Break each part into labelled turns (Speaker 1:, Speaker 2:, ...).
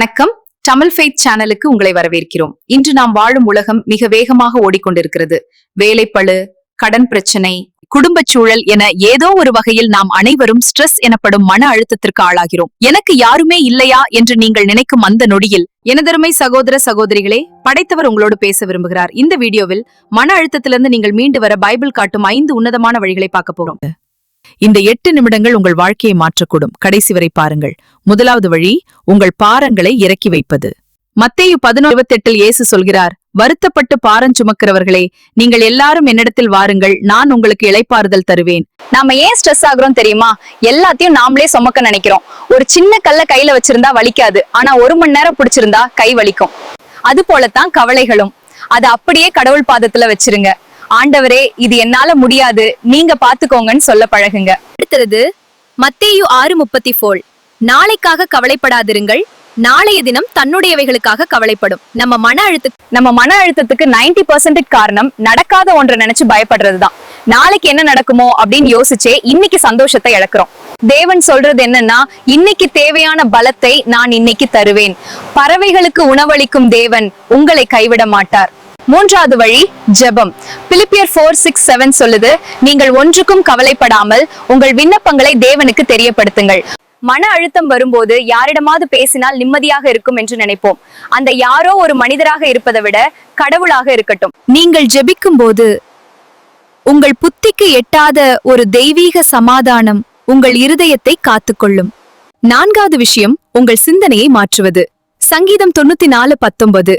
Speaker 1: வணக்கம். தமிழ் ஃபெய்த் சேனலுக்கு உங்களை வரவேற்கிறோம். இன்று நாம் வாழும் உலகம் மிக வேகமாக ஓடிக்கொண்டிருக்கிறது. வேலைப்பழு கடன் பிரச்சனை குடும்பச் சூழல் என ஏதோ ஒரு வகையில் நாம் அனைவரும் ஸ்ட்ரெஸ் எனப்படும் மன அழுத்தத்திற்கு ஆளாகிறோம். எனக்கு யாருமே இல்லையா என்று நீங்கள் நினைக்கும் அந்த நொடியில் எனதருமை சகோதர சகோதரிகளே படைத்தவர் உங்களோடு பேச விரும்புகிறார். இந்த வீடியோவில் மன அழுத்தத்திலிருந்து நீங்கள் மீண்டு வர பைபிள் காட்டும் ஐந்து உன்னதமான வழிகளை பார்க்க போறோம் இந்த எட்டு நிமிடங்கள் உங்கள் வாழ்க்கையை மாற்றக்கூடும். கடைசி வரை பாருங்கள். முதலாவது வழி உங்கள் பாரங்களை இறக்கி வைப்பது. மத்தேயு பதினோரு இருபத்தெட்டில் இயேசு சொல்கிறார் வருத்தப்பட்டு பாரம் சுமக்கிறவர்களே நீங்கள் எல்லாரும் என்னிடத்தில் வாருங்கள் நான் உங்களுக்கு இளைப்பாறுதல் தருவேன்.
Speaker 2: நாம ஏன் ஸ்ட்ரெஸ் ஆகுறோம் தெரியுமா? எல்லாத்தையும் நாமளே சுமக்க நினைக்கிறோம். ஒரு சின்ன கல்ல கையில வச்சிருந்தா வலிக்காது ஆனா ஒரு மணி நேரம் பிடிச்சிருந்தா கை வலிக்கும். அது போலத்தான் கவலைகளும். அது அப்படியே கடவுள் பாதத்துல வச்சிருங்க. ஆண்டவரே இது என்னால முடியாது. நீங்க பாத்துக்கோங்கன்னு சொல்ல பழகுங்க. அடுத்தது மத்தேயு ஆறு முப்பத்தி போல் நாளைக்காக கவலைப்படாதிருங்கள். நாளைய தினம் தன்னுடையவைகளுக்காக கவலைப்படும். நம்ம மன அழுத்த நம்ம மன அழுத்தத்துக்கு 90% பர்சன்ட் காரணம் நடக்காத ஒன்றை நினைச்சு பயப்படுறதுதான். நாளைக்கு என்ன நடக்குமோ அப்படின்னு யோசிச்சே இன்னைக்கு சந்தோஷத்தை இழக்கிறோம். தேவன் சொல்றது என்னன்னா இன்னைக்கு தேவையான பலத்தை நான் இன்னைக்கு தருவேன். பறவைகளுக்கு உணவளிக்கும் தேவன் உங்களை கைவிட மாட்டார். மூன்றாவது வழி ஜெபம். பிலிப்பியர் ஃபோர் சிக்ஸ் செவன் சொல்லுது நீங்கள் ஒன்றுக்கும் கவலைப்படாமல் உங்கள் விண்ணப்பங்களை தேவனுக்கு தெரியப்படுத்துங்கள். மன அழுத்தம் வரும்போது யாரிடமாவது பேசினால் நிம்மதியாக இருக்கும் என்று நினைப்போம். அந்த யாரோ ஒரு மனிதராக இருப்பதை விட கடவுளாக இருக்கட்டும்.
Speaker 1: நீங்கள் ஜெபிக்கும் போது உங்கள் புத்திக்கு எட்டாத ஒரு தெய்வீக சமாதானம் உங்கள் இருதயத்தை காத்துக்கொள்ளும். நான்காவது விஷயம் உங்கள் சிந்தனையை மாற்றுவது. சங்கீதம் தொண்ணூத்தி நாலு பத்தொன்பது.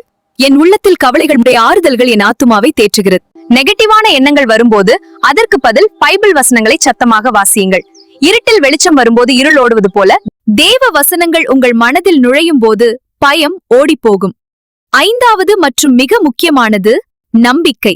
Speaker 1: என் உள்ளத்தில் கவலைகளுடைய ஆறுதல்கள் என் ஆத்துமாவை தேற்றுகிறது.
Speaker 2: நெகட்டிவான எண்ணங்கள் வரும்போது அதற்கு பதில் பைபிள் வசனங்களை சத்தமாக வாசியுங்கள். இருட்டில் வெளிச்சம் வரும்போது இருள் ஓடுவது போல
Speaker 1: தேவ வசனங்கள் உங்கள் மனதில் நுழையும் போது பயம் ஓடிப்போகும். ஐந்தாவது மற்றும் மிக முக்கியமானது நம்பிக்கை.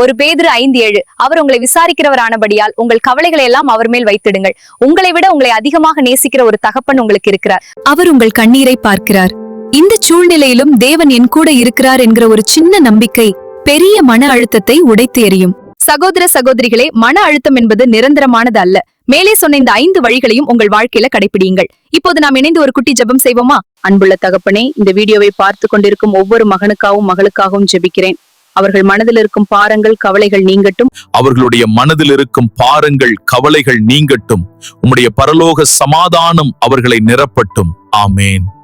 Speaker 2: ஒரு பேதுரு ஐந்து ஏழு அவர் உங்களை விசாரிக்கிறவரானபடியால் உங்கள் கவலைகளை எல்லாம் அவர் மேல் வைத்திடுங்கள். உங்களை விட உங்களை அதிகமாக நேசிக்கிற ஒரு தகப்பன் உங்களுக்கு இருக்கிறார்.
Speaker 1: அவர் உங்கள் கண்ணீரை பார்க்கிறார். இந்த சூழ்நிலையிலும் தேவன் என் கூட இருக்கிறார் என்கிற ஒரு சின்ன நம்பிக்கை பெரிய மன அழுத்தத்தை உடைத்து எறியும். சகோதர சகோதரிகளே மன அழுத்தம் என்பது நிரந்தரமானது அல்ல. மேலே சொன்ன இந்த ஐந்து வழிகளையும் உங்கள் வாழ்க்கையில கடைபிடியுங்கள் இப்போது நாம் இணைந்து ஒரு குட்டி ஜெபம் செய்வோமா? அன்புள்ள தகப்பனே இந்த வீடியோவை பார்த்து கொண்டிருக்கும் ஒவ்வொரு மகனுக்காகவும் மகளுக்காகவும் ஜெபிக்கிறேன். அவர்கள் மனதில் இருக்கும் பாரங்கள் கவலைகள் நீங்கட்டும்.
Speaker 3: அவர்களுடைய மனதில் இருக்கும் பாரங்கள் கவலைகள் நீங்கட்டும். உம்முடைய பரலோக சமாதானம் அவர்களை நிரப்பட்டும். ஆமேன்.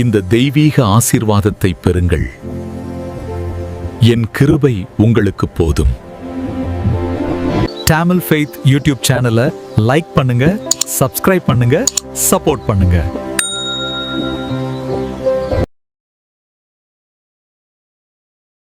Speaker 4: இந்த தெய்வீக ஆசீர்வாதத்தை பெறுங்கள். என் கிருபை உங்களுக்கு போதும். தமிழ் ஃபெய்த் யூடியூப் சேனலை லைக் பண்ணுங்க சப்ஸ்கிரைப் பண்ணுங்க சப்போர்ட் பண்ணுங்க.